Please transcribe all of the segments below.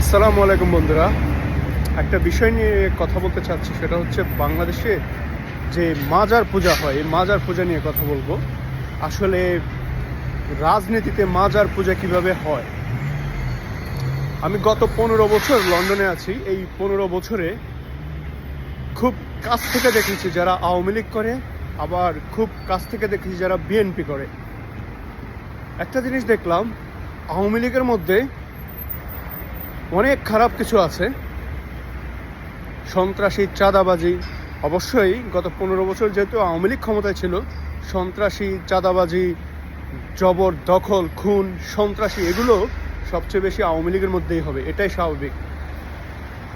আসসালামু আলাইকুম বন্ধুরা। একটা বিষয় নিয়ে কথা বলতে চাচ্ছি, সেটা হচ্ছে বাংলাদেশে যে মাজার পূজা হয়, এই মাজার পূজা নিয়ে কথা বলব। আসলে রাজনীতিতে মাজার পূজা কীভাবে হয়? আমি গত পনেরো বছর লন্ডনে আছি, এই পনেরো বছরে খুব কাছ থেকে দেখেছি যারা আওয়ামী লীগ করে, আবার খুব কাছ থেকে দেখেছি যারা বিএনপি করে। একটা জিনিস দেখলাম, আওয়ামী লীগের মধ্যে অনেক খারাপ কিছু আছে। সন্ত্রাসী, চাঁদাবাজি। অবশ্যই গত পনেরো বছর যেহেতু আওয়ামী লীগ ক্ষমতায় ছিল, সন্ত্রাসী, চাঁদাবাজি জবর দখল খুন, সন্ত্রাসী এগুলো সবচেয়ে বেশি আওয়ামী লীগের মধ্যেই হবে, এটাই স্বাভাবিক।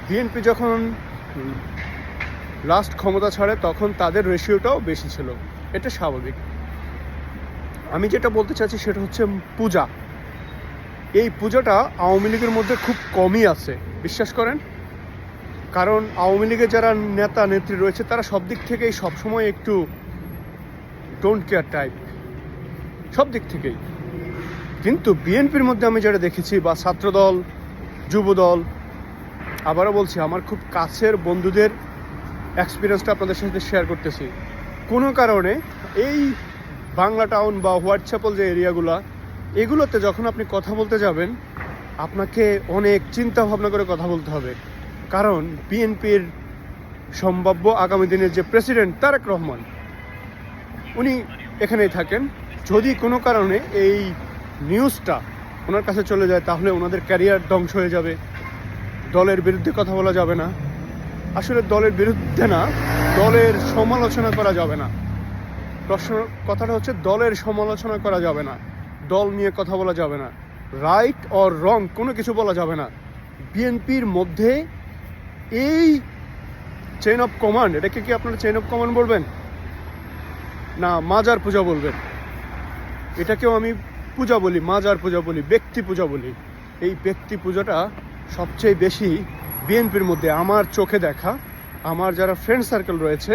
বিএনপি যখন লাস্ট ক্ষমতা ছাড়ে, তখন তাদের রেশিওটাও বেশি ছিল, এটা স্বাভাবিক। আমি যেটা বলতে চাচ্ছি সেটা হচ্ছে পূজা। এই পূজাটা আওয়ামী লীগের মধ্যে খুব কমই আছে, বিশ্বাস করেন? কারণ আওয়ামী লীগের যারা নেতা, নেত্রী রয়েছে, তারা সব দিক থেকেই সবসময় একটু ডোন্ট কেয়ার টাইপ সব দিক থেকেই। কিন্তু বিএনপির মধ্যে আমি যেটা দেখেছি, বা ছাত্রদল, যুবদল, আবারও বলছি, আমার খুব কাছের বন্ধুদের এক্সপিরিয়েন্সটা আপনাদের সাথে শেয়ার করতেছি। কোনো কারণে এই বাংলা টাউন বা হোয়াটসঅ্যাপল যে এরিয়াগুলো এগুলোতে যখন আপনি কথা বলতে যাবেন, আপনাকে অনেক চিন্তা ভাবনা করে কথা বলতে হবে। কারণ বিএনপির সম্ভাব্য আগামী দিনের যে প্রেসিডেন্ট তারেক রহমান, উনি এখানেই থাকেন। যদি কোনো কারণে এই নিউজটা ওনার কাছে চলে যায়, তাহলে ওনাদের ক্যারিয়ার ধ্বংস হয়ে যাবে। দলের বিরুদ্ধে কথা বলা যাবে না। আসলে দলের বিরুদ্ধে না, দলের সমালোচনা করা যাবে না। প্রশ্ন, কথাটা হচ্ছে দলের সমালোচনা করা যাবে না। দল নিয়ে কথা বলা যাবে না। রাইট অর রং কোনো কিছু বলা যাবে না। বিএনপির মধ্যে এই চেইন অফ কমান্ড এটাকে কি আপনারা চেইন অফ কমান্ড বলবেন? না, মাজার পূজা বলবেন। এটাকেও আমি পূজা বলি, মাজার পূজা বলি, ব্যক্তি পূজা বলি। এই ব্যক্তি পূজাটা সবচেয়ে বেশি বিএনপির মধ্যে আমার চোখে দেখা। আমার যারা ফ্রেন্ড সার্কেল রয়েছে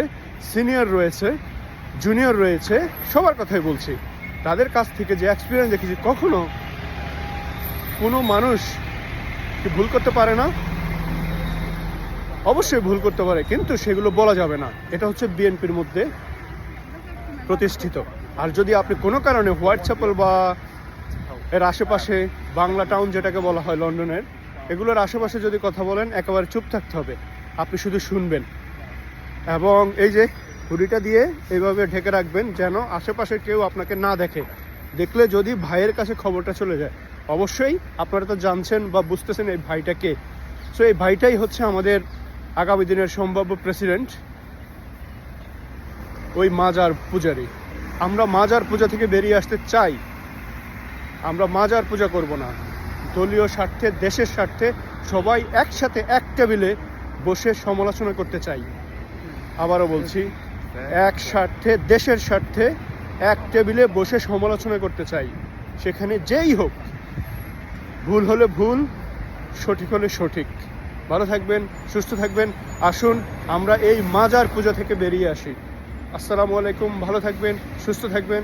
সিনিয়র রয়েছে জুনিয়র রয়েছে, সবার কথাই বলছি। তাদের কাছ থেকে যে এক্সপিরিয়েন্স দেখেছি, কখনো কোনো মানুষ কি ভুল করতে পারে না? অবশ্যই ভুল করতে পারে, কিন্তু সেগুলো বলা যাবে না। এটা হচ্ছে বিএনপির মধ্যে প্রতিষ্ঠিত। আর যদি আপনি কোনো কারণে হোয়াটসঅ্যাপল বা এর আশেপাশে বাংলা টাউন যেটাকে বলা হয় লন্ডনের, এগুলোর আশেপাশে যদি কথা বলেন, একেবারে চুপ থাকতে হবে। আপনি শুধু শুনবেন। এবং এই যে হুডিটা দিয়ে এইভাবে ঢেকে রাখবেন যেন আশেপাশে কেউ আপনাকে না দেখে। দেখলে যদি ভাইয়ের কাছে খবরটা চলে যায়। অবশ্যই আপনারা তো জানছেন বা বুঝতেছেন এই ভাইটা কে। সো এই ভাইটাই হচ্ছে আমাদের আগামী দিনের সম্ভাব্য প্রেসিডেন্ট ওই মাজার পূজারি। আমরা মাজার পূজা থেকে বেরিয়ে আসতে চাই। আমরা মাজার পূজা করব না। দলীয় স্বার্থে, দেশের স্বার্থে সবাই একসাথে এক টেবিলে বসে সমালোচনা করতে চাই। আবারও বলছি এক স্বার্থে, দেশের স্বার্থে এক টেবিলে বসে সমালোচনা করতে চাই। সেখানে যেই হোক, ভুল হলে ভুল, সঠিক হলে সঠিক। ভালো থাকবেন, সুস্থ থাকবেন। আসুন, আমরা এই মাজার পূজা থেকে বেরিয়ে আসি। আসসালামু আলাইকুম, ভালো থাকবেন, সুস্থ থাকবেন।